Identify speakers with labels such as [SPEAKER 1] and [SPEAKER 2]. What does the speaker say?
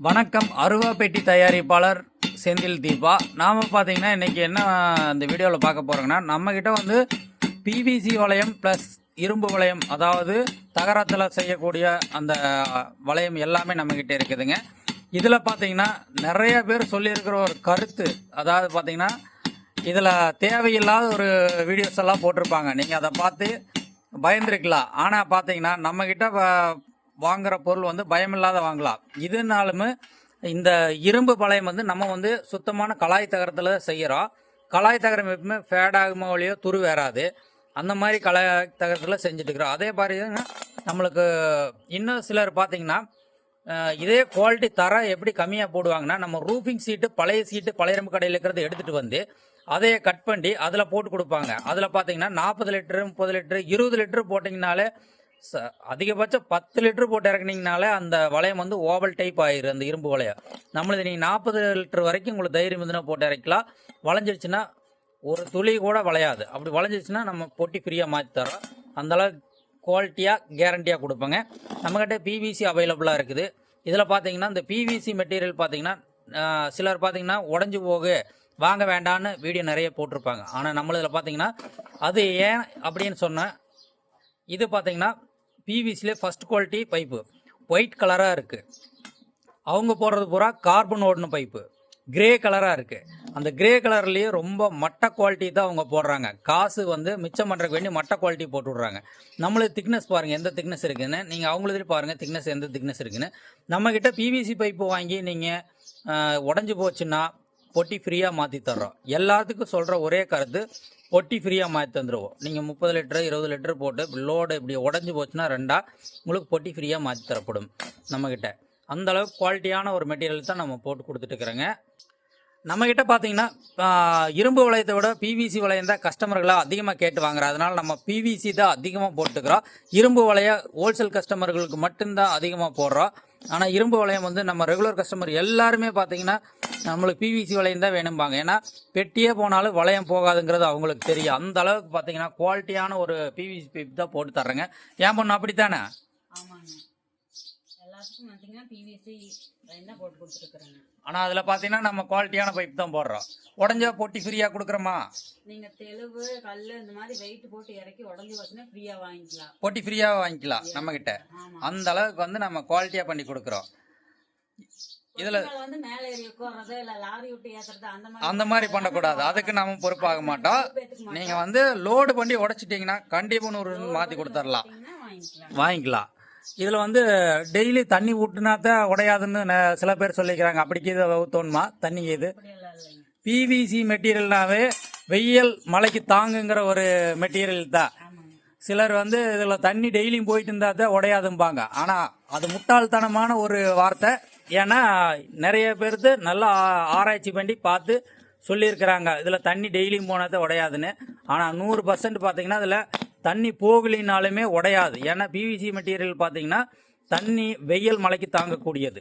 [SPEAKER 1] வணக்கம் அருவா பெட்டி தயாரிப்பாளர் செந்தில் தீபா. நாம் பார்த்தீங்கன்னா இன்றைக்கி என்ன இந்த வீடியோவில் பார்க்க போகிறோங்கன்னா நம்மக்கிட்ட வந்து பிவிசி வளையம் ப்ளஸ் இரும்பு வளையம் அதாவது தகரத்தில் செய்யக்கூடிய அந்த வளையம் எல்லாமே நம்மக்கிட்ட இருக்குதுங்க. இதில் பார்த்தீங்கன்னா நிறைய பேர் சொல்லியிருக்கிற ஒரு கருத்து. அதாவது பார்த்தீங்கன்னா இதில் தேவையில்லாத ஒரு வீடியோஸ் எல்லாம் போட்டிருப்பாங்க. நீங்கள் அதை பார்த்து பயந்துருக்கலாம். ஆனால் பார்த்தீங்கன்னா நம்மக்கிட்ட வ- வாங்குற பொருள் வந்து பயமில்லாத வாங்கலாம். இதனாலுமே இந்த இரும்பு பழையம் வந்து நம்ம வந்து சுத்தமான கலாய் தகரத்தில் செய்கிறோம் கலாய் தகரம் எப்பவுமே ஃபேடாகுமோ வழியோ ஒழியோ துரு வேறாது. அந்த மாதிரி கலாய் தகரத்தில் செஞ்சுட்டு இருக்கிறோம் அதே மாதிரி நம்மளுக்கு இன்னும் சிலர் பார்த்தீங்கன்னா இதே குவாலிட்டி தரம் எப்படி கம்மியாக போடுவாங்கன்னா நம்ம ரூஃபிங் சீட்டு பழைய சீட்டு பழைய இரும்பு கடையில் இருக்கிறத எடுத்துகிட்டு வந்து அதையே கட் பண்ணி அதில் போட்டு கொடுப்பாங்க. அதில் பார்த்தீங்கன்னா நாற்பது லிட்டரு முப்பது லிட்டரு இருபது லிட்டரு போட்டிங்கனாலே அதிகபட்சம் பத்து லிட்டர் போட்டு இறக்குனீங்கனாலே அந்த வளையம் வந்து ஓவல் டைப் ஆயிரும் அந்த இரும்பு வளையம். நம்மளது நீங்கள் நாற்பது லிட்டர் வரைக்கும் உங்களுக்கு தைரியம் இருந்துன்னா போட்டு இறக்கலாம். வளைஞ்சிருச்சுன்னா ஒரு துளி கூட வளையாது. அப்படி வளைஞ்சிருச்சுன்னா நம்ம பொட்டி ஃப்ரீயாக மாற்றி தரோம் அந்தளவுக்கு குவாலிட்டியாக கேரண்டியாக கொடுப்போங்க. நம்மக்கிட்ட பிவிசி அவைலபிளாக இருக்குது. இதில் பார்த்தீங்கன்னா இந்த பிவிசி மெட்டீரியல் பார்த்தீங்கன்னா சிலர் பார்த்தீங்கன்னா உடஞ்சி போகு வாங்க வேண்டான்னு வீடியோ நிறைய போட்டிருப்பாங்க. ஆனால் நம்மளதில் பார்த்தீங்கன்னா அது ஏன் அப்படின்னு சொன்னால் இது பார்த்தீங்கன்னா பிவிசிலே ஃபர்ஸ்ட் குவாலிட்டி பைப்பு ஒயிட் கலராக இருக்குது அவங்க போடுறது பூரா கார்பன் ஓடின பைப்பு கிரே கலராக இருக்குது அந்த கிரே கலர்லேயே ரொம்ப மட்ட குவாலிட்டி தான் அவங்க போடுறாங்க. காசு வந்து மிச்சம் பண்ணுறதுக்கு வேண்டி மட்ட குவாலிட்டி போட்டு விட்றாங்க. நம்மளுக்கு திக்னஸ் பாருங்கள் எந்த திக்னஸ் இருக்குதுன்னு நீங்கள் அவங்களதுல பாருங்கள் திக்னஸ் எந்த திக்னஸ் இருக்குதுன்னு நம்மக்கிட்ட பிவிசி பைப்பு வாங்கி நீங்கள் உடஞ்சி போச்சுன்னா பொட்டி ஃப்ரீயாக மாற்றி தர்றோம். எல்லாத்துக்கும் சொல்கிற ஒரே கருத்து பொட்டி ஃப்ரீயாக மாற்றி தந்துடுவோம் நீங்கள் முப்பது லிட்டரு இருபது லிட்டரு போட்டு லோடு இப்படி உடஞ்சி போச்சுன்னா ரெண்டாக உங்களுக்கு பொட்டி ஃப்ரீயாக மாற்றி தரப்படும் நம்மக்கிட்ட அந்தளவுக்கு குவாலிட்டியான ஒரு மெட்டீரியல் தான் நம்ம போட்டு கொடுத்துட்டு இருக்கிறோங்க நம்மக்கிட்ட பார்த்தீங்கன்னா இரும்பு வளையத்தை விட பிவிசி வளையம் தான் கஸ்டமர்களாக அதிகமாக கேட்டு வாங்குறோம் அதனால் நம்ம பிவிசி தான் அதிகமாக போட்டுக்கிறோம். இரும்பு வளைய ஹோல்சேல் கஸ்டமர்களுக்கு மட்டும்தான் அதிகமாக போடுறோம். ஆனால் இரும்பு வளையம் வந்து நம்ம ரெகுலர் கஸ்டமர் எல்லாருமே பார்த்தீங்கன்னா நம்மளுக்கு பிவிசி வளையம் தான் வேணும்பாங்க. ஏன்னா பெட்டியே போனாலும் வளையம் போகாதுங்கிறது அவங்களுக்கு தெரியும். அந்த அளவுக்கு பார்த்தீங்கன்னா குவாலிட்டியான ஒரு பிவிசி பைப் தான் போட்டு தர்றேங்க. ஏன் பொண்ணு அப்படித்தானே?
[SPEAKER 2] எல்லாத்துக்கும் பார்த்தீங்கன்னா பிவிசி தான் போட்டு கொடுத்துருக்குறேங்க.
[SPEAKER 1] ஆனால் அதில் பார்த்தீங்கன்னா நம்ம குவாலிட்டியான பைப் தான் போடுறோம். உடஞ்சா பொட்டி ஃப்ரீயாக கொடுக்குறோமா?
[SPEAKER 2] நீங்க தெளுவு கல் இந்த மாதிரி வெயிட் போட்டு இறக்கி உடஞ்சி வச்சுன்னா ஃப்ரீயா வாங்கிக்கலாம்.
[SPEAKER 1] பொட்டி ஃப்ரீயாக வாங்கிக்கலாம் நம்மக்கிட்ட அந்த அளவுக்கு வந்து நம்ம குவாலிட்டியாக பண்ணி கொடுக்குறோம். இதுல
[SPEAKER 2] வந்து மேல ஏறி உட்கார்றது இல்ல லாரி விட்டு ஏத்துறது அந்த மாதிரி
[SPEAKER 1] அந்த மாதிரி பண்ணக்கூடாது. அதுக்கு நம்ம பொறுப்பாக மாட்டோம். நீங்க வந்து லோடு பண்ணி உடைச்சிட்டீங்கன்னா கண்டிப்பா நூறு மாத்தி கொடுத்துடலாம்
[SPEAKER 2] வாங்கிக்கலாம்.
[SPEAKER 1] இதுல வந்து டெய்லி தண்ணி ஊட்டுனா தான் உடையாதுன்னு ந- சில பேர் சொல்லிக்கிறாங்க. அப்படிக்கு இது தோணுமா தண்ணி இது பிவிசி மெட்டீரியல்னாவே வெயில் மழைக்கு தாங்குங்கிற ஒரு மெட்டீரியல் தான். சிலர் வந்து இதில் தண்ணி டெய்லியும் போயிட்டு இருந்தா தான் உடையாதும்பாங்க. ஆனால் அது முட்டாள்தனமான ஒரு வார்த்தை. ஏன்னா நிறைய பேர்த்து நல்லா ஆராய்ச்சி பண்ணி பார்த்து சொல்லியிருக்கிறாங்க. இதில் தண்ணி டெய்லியும் போனால் தான் உடையாதுன்னு. ஆனால் நூறு பர்சன்ட் பார்த்தீங்கன்னா அதில் தண்ணி போகலினாலுமே உடையாது. ஏன்னா பிவிசி மெட்டீரியல் பார்த்தீங்கன்னா தண்ணி வெயில் மழைக்கு தாங்கக்கூடியது.